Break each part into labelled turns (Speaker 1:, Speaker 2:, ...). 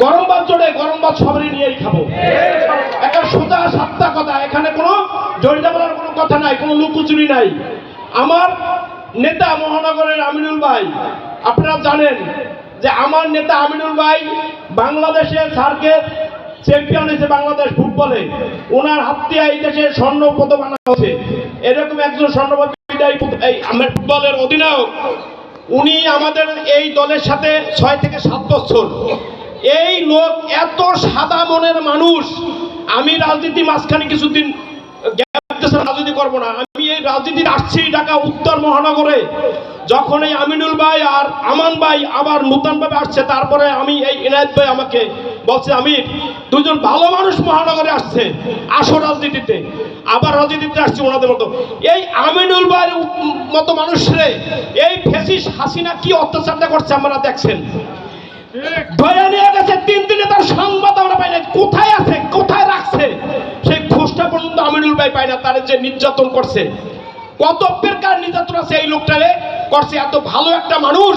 Speaker 1: গরম ভাত চড়ে গরম ভাত সবারই নিয়েই খাব। একটা সোজা সাতটা কথা, এখানে কোনো জড়িত বলার কোনো কথা নাই, কোনো লুকুচুরি নাই। আমার নেতা মহানগরের আমিনুল ভাই, আপনারা জানেন যে আমার নেতা আমিনুল ভাই বাংলাদেশের সার্কের চ্যাম্পিয়ন হয়েছে বাংলাদেশ ফুটবলে। ওনার হাত দিয়ে এই দেশে স্বর্ণ পদক আনা হচ্ছে এরকম একজন ফুট- ফুটবলের অধিনায়ক, উনি আমাদের এই দলের সাথে ছয় থেকে সাত বছর এই লোক এত সাদা মনের মানুষ। আমি রাজনীতি মাঝখানে কিছুদিন রাজনীতি করব না। আমি এই রাজনীতি আসছি ঢাকা, উত্তর মহানগরে। যখন এই আমিনুল ভাই আর আমান ভাই আবার নূতন ভাবে আসছে, তারপরে আমি এই ইনায়ত ভাই আমাকে বলছে আমি দুজন ভালো মানুষ মহানগরে আসছে, আসো রাজনীতিতে। আবার রাজনীতিতে আসছে ওনাদের মতো। এই আমিনুল ভাইয়ের মতো মানুষরে এই ফেসিস হাসিনা কি অত্যাচারটা করছে আপনারা দেখছেন? ধরে নিয়ে গেছে, তিন দিনে তার সংবাদ আমরা পাই না কোথায় আছে? কোথায় রাখছে? সেই খোঁজটা পর্যন্ত আমিনুল ভাই না, তার যে নির্যাতন করছে। কত প্রকার নির্যাতন আছে এই লোকটারে? করছে এত ভালো একটা মানুষ,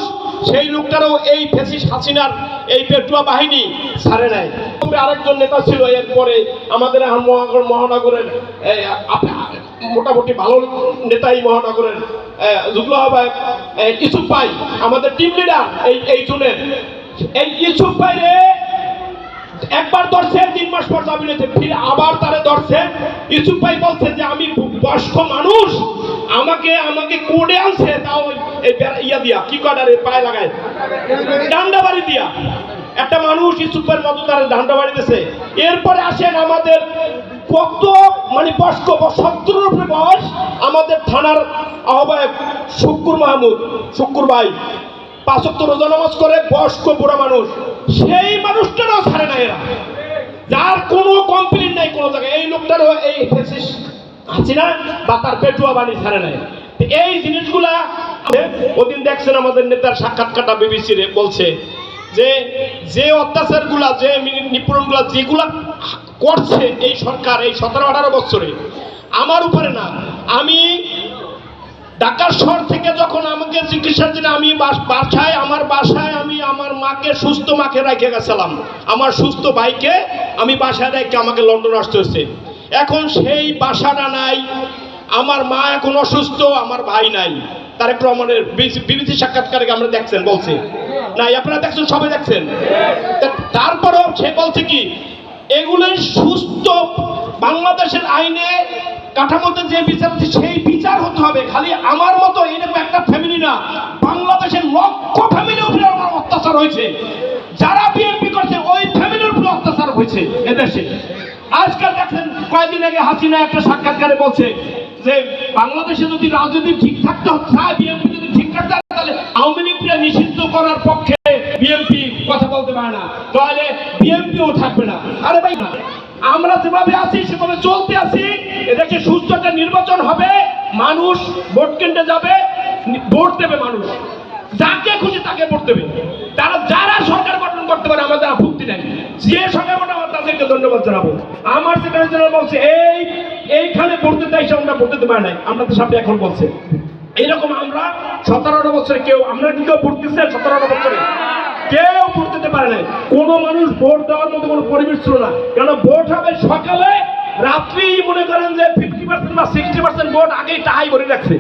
Speaker 1: সেই লোকটারও এই ফেসিস হাসিনার এই পেটুয়া বাহিনী ছাড়ে নাই। আরেকজন নেতা ছিল, এরপরে আমাদের মহানগর মহানগরের মোটামুটি ভালো নেতাই মহানগরের যুগল ইসুফ ভাই, আমাদের টিম লিডার এই এই জুনের। এই ইসুফ ভাই রে একবার ধরছে, তিন মাস পর জামিন হয়েছে আবার তারে ধরছে। ইসুফ ভাই বলছে যে, আমি বয়স্ক মানুষ, আমাকে আমাকে কোডে আনছে, তাও এই ইয়া দিয়া, কি পায়ে লাগায়, ডান্ডা বাড়ি দিয়া। একটা মানুষ মতো তারা ডান্ডা বাড়ি দিয়েছে এরপরে আসেন আমাদের কত মানে বয়স্ক, সত্তরের উপরে বয়স, আমাদের থানার আহ্বায়ক শুক্কুর মাহমুদ, শুক্কুর ভাই। পাঁচক্ত রোজা নামাজ করে, বয়স্ক বুড়া মানুষ। সেই মানুষটারও ছাড়ে না এরা। যার কোনো কমপ্লেন নাই কোনো জায়গায়। এই লোকটারও এই ফেসিস আছে না, বা তার পেটুয়া বাণী ছাড়ে নাই। এই জিনিসগুলা ওদিন দেখছেন আমাদের নেতার সাক্ষাৎকারটা বিবিসি বলছে যে যে অত্যাচারগুলা, যে নিপীড়নগুলা যেগুলা করছে এই সরকার এই সতেরো আঠারো বছরে, আমার উপরে না। আমি ঢাকা শহর থেকে যখন আমাকে চিকিৎসার জন্য আমি বাস- বাসায়, আমার বাসায় আমি আমার মাকে, সুস্থ মাকে রেখে গেছিলাম। আমার সুস্থ ভাইকে আমি বাসায় রেখে আমাকে লন্ডন আসতে হয়েছে। এখন সেই বাসাটা নাই। আমার মা এখন অসুস্থ, আমার ভাই নাই। তারেক রহমানের বিবিসি সাক্ষাৎকারে আমরা দেখছেন? বলছে। নাই, আপনারা দেখছেন? সবাই দেখছেন? তারপরেও সে বলছে কি এগুলো সুস্থ বাংলাদেশের আইনে কাঠামোতে যে বিচার আছে সেই বিচার হতে হবে। খালি আমার মতো এরকম একটা ফ্যামিলি না। বাংলাদেশের লক্ষ ফ্যামিলির উপরে আমার অত্যাচার হয়েছে। যারা বিএনপি করছে ওই ফ্যামিলির উপরে অত্যাচার হয়েছে এদেশে। আজকাল দেখেন কয়েকদিন আগে হাসিনা একটা সাক্ষাৎকারে বলছে যে বাংলাদেশে যদি রাজনীতি ঠিক থাকতে চায় বিএনপি যদি ঠিক থাকতে হয়, তাহলে আওয়ামী লীগকে নিষিদ্ধ করার পক্ষে বিএনপি কথা বলতে পারে না। তাহলে বিএনপিও থাকবে না। আরে ভাই না আমরা যেভাবে আছি, সেভাবে চলতে আছি। এদেশে সুস্থ একটা নির্বাচন হবে, মানুষ ভোট কেন্দ্রে যাবে, ভোট দেবে মানুষ। যাকে খুশি তাকে ভোট দেবে। তারা যারা সরকার গঠন করতে পারে, আমাদের আপত্তি নেই। যে সরকার গঠন হবে তাদেরকে ধন্যবাদ জানাব। আমার সেক্রেটারি জেনারেল বলছে, এই, এইখানে ভোট দিতে এসে আমরা ভোট দিতে পারি নাই। আমরা তো সামনে এখন বলছে। এইরকম আমরা সতেরোটা বছরে কেউ, আমরা কেউ ভোট দিচ্ছে সতেরোটা বছরে? কেউ দিতে পারে নাই। কোনো মানুষ ভোট দেওয়ার মতো কোনো পরিবেশ ছিল না। কেন ভোট হবে সকালে রাত্রি মনে করেন যে ফিফটি পার্সেন্ট বা সিক্সটি পার্সেন্ট ভোট আগেই টাহাই করে রাখছে।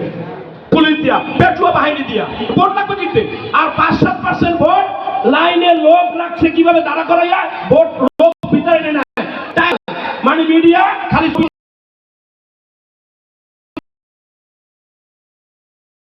Speaker 1: পুলিশ দিয়া পেট্রোল বাহিনী দিয়া, ভোট লাগবে দিতে আর পাঁচ সাত পার্সেন্ট ভোট লাইনে লোক রাখছে কীভাবে? দাঁড়া করা যায় ভোট